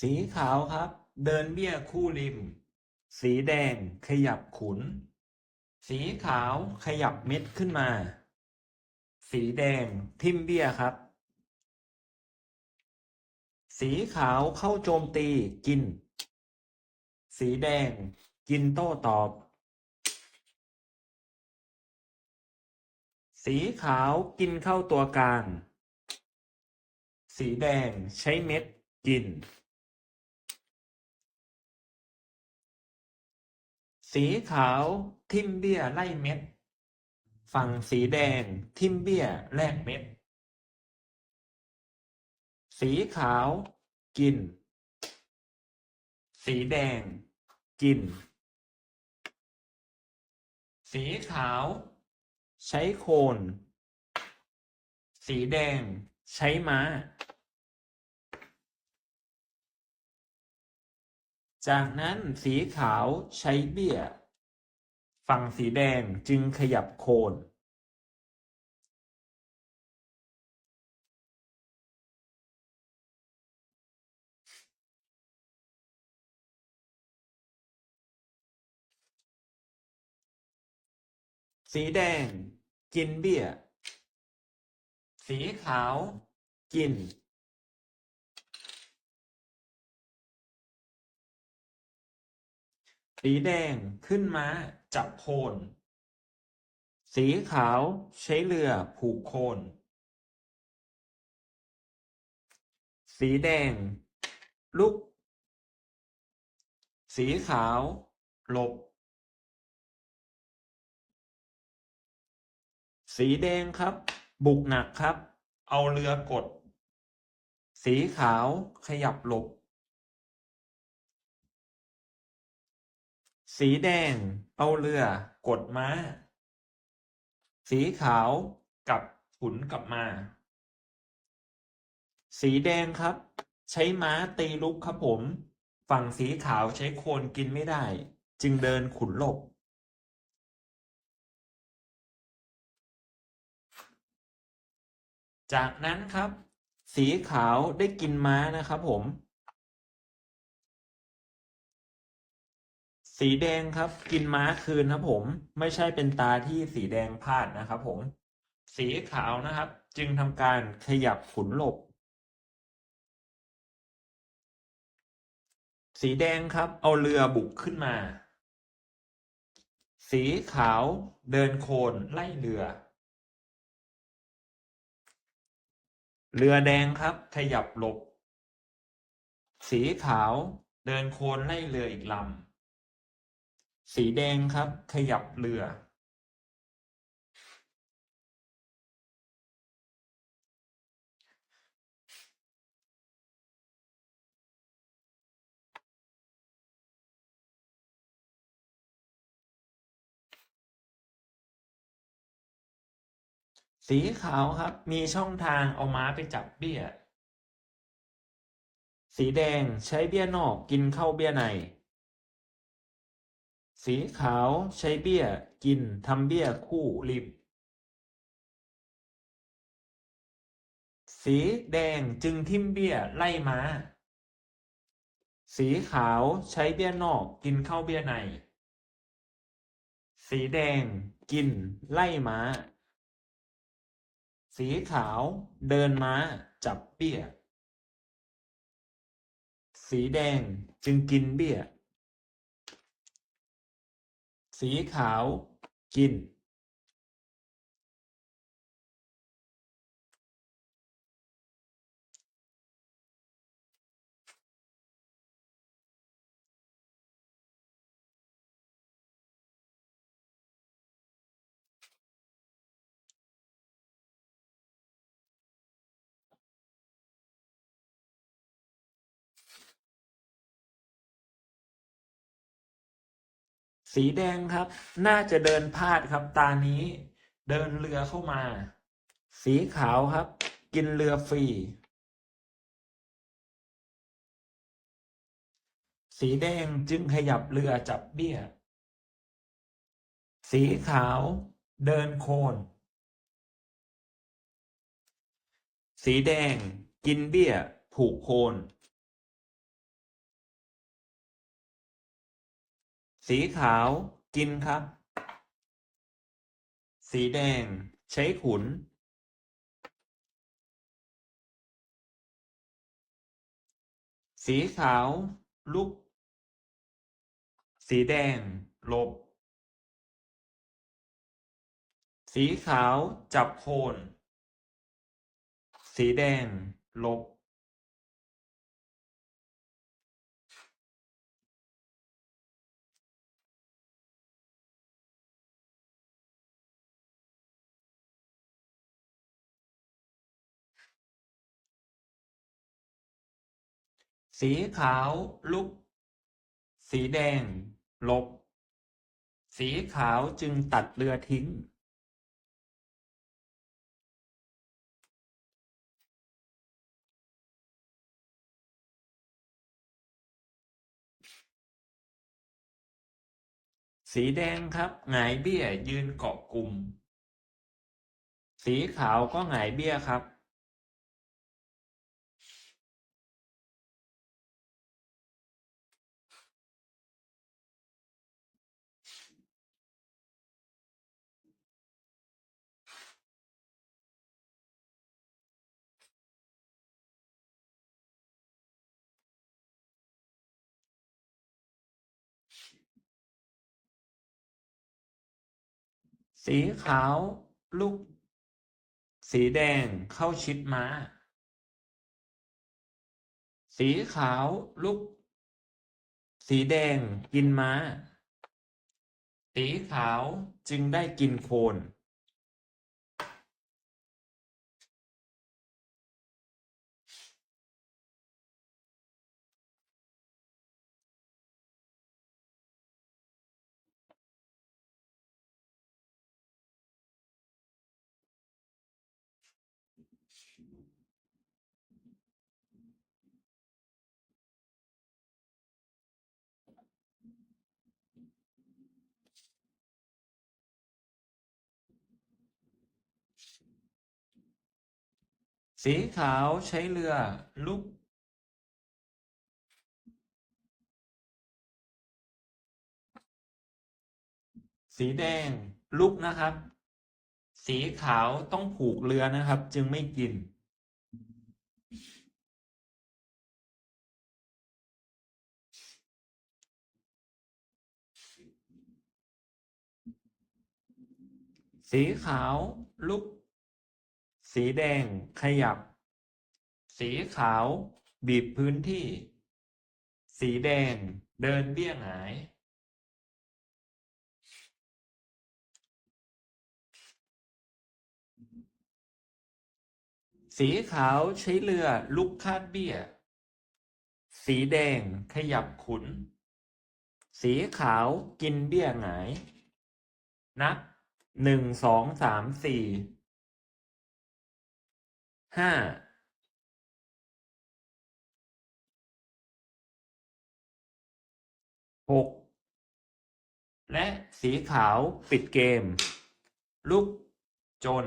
สีขาวครับ เดินเบี้ยคู่ริม สีแดงขยับขุน สีขาวขยับเม็ดขึ้นมา สีแดงทิ่มเบี้ยครับ สีขาวเข้าโจมตีกิน สีแดงกินโต้ตอบ สีขาวกินเข้าตัวกลาง สีแดงใช้เม็ดกิน สีขาวทิมเบี้ยไล่เม็ด ฝั่งสีแดงทิมเบี้ยแลกเม็ด สีขาวกิน สีแดงกิน สีขาว ใช้โคน สีแดงใช้ม้า จากนั้นสีขาวใช้เบี้ย ฝั่งสีแดงจึงขยับโคน สีแดงกินเบี้ย สีขาวกิน สีแดงขึ้นม้าจับโคน สีขาวใช้เรือผูกโคน สีแดง ลุก สีขาว หลบ สีแดงครับ บุกหนักครับ เอาเรือกด สีขาวขยับหลบ สีแดง เอาเรือ กดม้า สีขาวกับขุนกลับมา สีแดงครับ ใช้ม้าตีลุกครับผม ฝั่งสีขาวใช้โคนกินไม่ได้ จึงเดินขุนหลบ จากนั้นครับ สีขาวได้กินม้านะครับผม สีแดงครับ กินม้าคืนครับผม ไม่ใช่เป็นตาที่สีแดงพลาดนะครับผม สีขาวนะครับ จึงทำการขยับขุนหลบ สีแดงครับ เอาเรือบุกขึ้นมา สีขาวเดินโคนไล่เรือ เรือแดงครับ ขยับหลบ สีขาวเดินโคนไล่เรืออีกลำ สีแดงครับ ขยับเรือ สีขาวครับ มีช่องทางเอาม้าไปจับเบี้ย สีแดงใช้เบี้ยนอกกินเข้าเบี้ยใน สีขาวใช้เบี้ย กินทำเบี้ยคู่ริม สีแดงจึงทิ่มเบี้ยไล่ม้า สีขาวใช้เบี้ยนอกกินเข้าเบี้ยใน สีแดงกินไล่ม้า สีขาวเดินม้าจับเบี้ย สีแดงจึงกินเบี้ย สีขาวกิน สีแดงครับ น่าจะเดินพลาดครับ ตานี้ เดินเรือเข้ามา สีขาวครับ กินเรือฟรี สีแดงจึงขยับเรือจับเบี้ย สีขาวเดินโคน สีแดงกินเบี้ย ผูกโคน สีขาวกินครับ สีแดงใช้ขุน สีขาวลุก สีแดงหลบ สีขาวจับโคน สีแดงหลบ สีขาวลุก สีแดงหลบ สีขาวจึงตัดเรือทิ้ง สีแดงครับหงายเบี้ยยืนเกาะกลุ่ม สีขาวก็หงายเบี้ยครับ สีขาว ลูก สีแดงเข้าชิดม้า สีขาวลูก สีแดงกินม้า สีขาวจึงได้กินโคน สีขาวใช้เรือลุก สีแดงลุกนะครับ สีขาวต้องผูกเรือนะครับ จึงไม่กิน สีขาวลุก สีแดงขยับ สีขาวบีบพื้นที่ สีแดงเดินเบี้ยหาย สีขาวใช้เรือลุกคาดเบี้ย สีแดงขยับขุน สีขาวกินเบี้ยหงาย นับหนึ่งสองสามสี่ ห้าหกและสีขาวปิดเกม ลุกจน